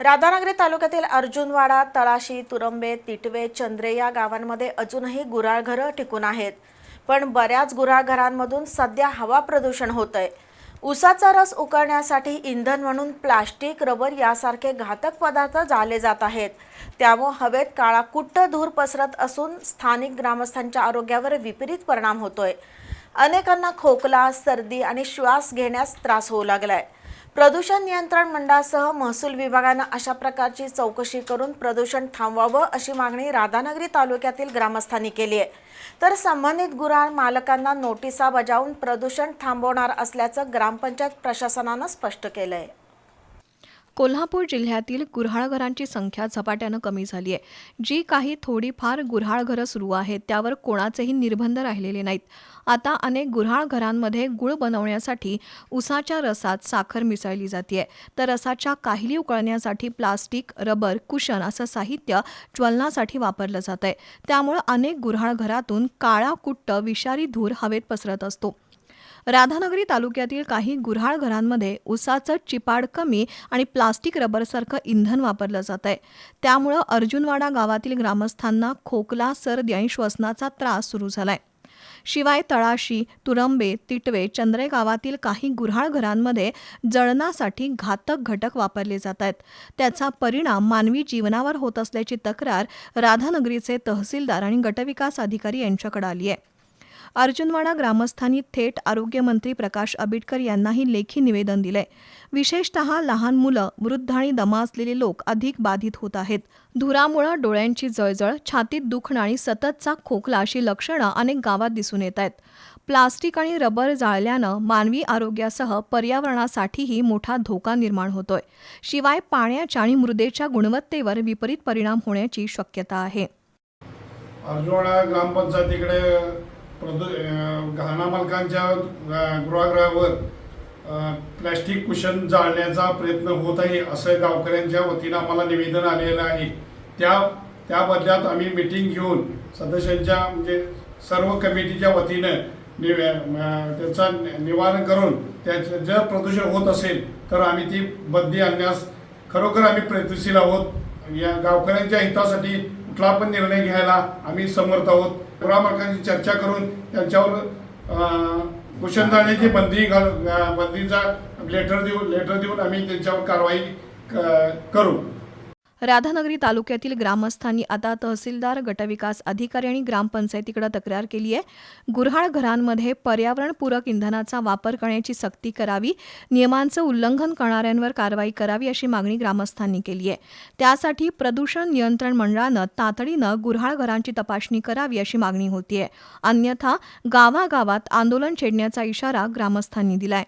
राधानगरी तालुक्यातील अर्जुनवाडा तळाशी तुरंबे तिटवे चंद्रे या गावांमध्ये अजूनही गुऱ्हाळघरं टिकून आहेत. पण बऱ्याच गुराळघरांमधून सध्या हवा प्रदूषण होतंय. उसाचा रस उकळण्यासाठी इंधन म्हणून प्लास्टिक रबर यासारखे घातक पदार्थ जाळले जात आहेत. त्यामुळे हवेत काळा कुट्ट धूर पसरत असून स्थानिक ग्रामस्थांच्या आरोग्यावर विपरीत परिणाम होतोय. अनेकांना खोकला सर्दी आणि श्वास घेण्यास त्रास होऊ लागलाय. प्रदूषण नियंत्रण मंडळासह महसूल विभागानं अशा प्रकारची चौकशी करून प्रदूषण थांबवावं अशी मागणी राधानगरी तालुक्यातील ग्रामस्थांनी केली आहे. तर संबंधित गुराळ मालकांना नोटिसा बजावून प्रदूषण थांबवणार असल्याचं ग्रामपंचायत प्रशासनानं स्पष्ट केलं आहे कोल्हापूर जिल्ह्यातील गुऱ्हाळघरांची संख्या झपाट्यानं कमी झाली आहे. जी काही थोडीफार गुऱ्हाळघरं सुरू आहेत त्यावर कोणाचेही निर्बंध राहिलेले नाहीत. आता अनेक गुऱ्हाळघरांमध्ये गुळ बनवण्यासाठी उसाच्या रसात साखर मिसळली जाते तर रसाच्या काहिली उकळण्यासाठी प्लास्टिक रबर कुशन असं साहित्य ज्वलनासाठी वापरलं जात आहे त्यामुळं अनेक गुऱ्हाळघरातून काळा कुट्ट विषारी धूर हवेत पसरत असतो. राधानगरी तालुक्यातील काही गुऱ्हाळ घरांमध्ये उसाचं चिपाड कमी आणि प्लास्टिक रबरसारखं इंधन वापरलं जात आहे. त्यामुळं अर्जुनवाडा गावातील ग्रामस्थांना खोकला सर्दी आणि श्वसनाचा त्रास सुरू झालाय. शिवाय तळाशी तुरंबे तिटवे चंद्रे गावातील काही गुऱ्हाळ घरांमध्ये जळणासाठी घातक घटक वापरले जात आहेत. त्याचा परिणाम मानवी जीवनावर होत असल्याची तक्रार राधानगरीचे तहसीलदार आणि गटविकास अधिकारी यांच्याकडे आली आहे. अर्जुनवाडा ग्रामस्थांनी थेट आरोग्यमंत्री प्रकाश आबिटकर यांनाही लेखी निवेदन दिलंय विशेषतः लहान मुलं वृद्ध आणि दमा असलेले लोक अधिक बाधित होत आहेत. धुरामुळं डोळ्यांची जळजळ छातीत दुखणं आणि सततचा खोकला अशी लक्षणं अनेक गावात दिसून येत आहेत. प्लास्टिक आणि रबर जाळल्यानं मानवी आरोग्यासह पर्यावरणासाठीही मोठा धोका निर्माण होतोय. शिवाय पाण्याच्या आणि मृदेच्या गुणवत्तेवर विपरीत परिणाम होण्याची शक्यता आहे. अर्जुवाडा ग्रामपंचायतीकडे प्रदू घाणामालकांच्या मालकांच्या गृहागृहावर प्लॅस्टिक कुशन जाळण्याचा प्रयत्न होत आहे असं गावकऱ्यांच्या वतीनं आम्हाला निवेदन आलेलं आहे. त्या त्या बदल्यात आम्ही मिटिंग घेऊन सदस्यांच्या म्हणजे सर्व कमिटीच्या वतीनं निव त्याचा निवारण करून त्याचं जर प्रदूषण होत असेल तर आम्ही ती बंदी आणण्यास खरोखर आम्ही प्रयत्नशील आहोत. या गावकऱ्यांच्या हितासाठी कुठला पण निर्णय घ्यायला आम्ही समर्थ आहोत. पुरामार्गांची चर्चा करून त्यांच्यावर अं, कुशन जाण्याची बंदी घाल बंदीचा लेटर देऊन लेटर देऊन आम्ही त्यांच्यावर कारवाई क- करू. राधानगरी तालुक्यातील ग्रामस्थांनी आता तहसीलदार गटविकास अधिकारी आणि ग्रामपंचायतीकडे तक्रार केली आहे. गुऱ्हाळ घरांमध्ये पर्यावरणपूरक इंधनाचा वापर करण्याची सक्ती करावी नियमांचं उल्लंघन करणाऱ्यांवर कारवाई करावी अशी मागणी ग्रामस्थांनी केली आहे. त्यासाठी प्रदूषण नियंत्रण मंडळानं तातडीनं गुऱ्हाळ घरांची तपासणी करावी अशी मागणी होतीये. अन्यथा गावागावात आंदोलन छेडण्याचा इशारा ग्रामस्थांनी दिलाय.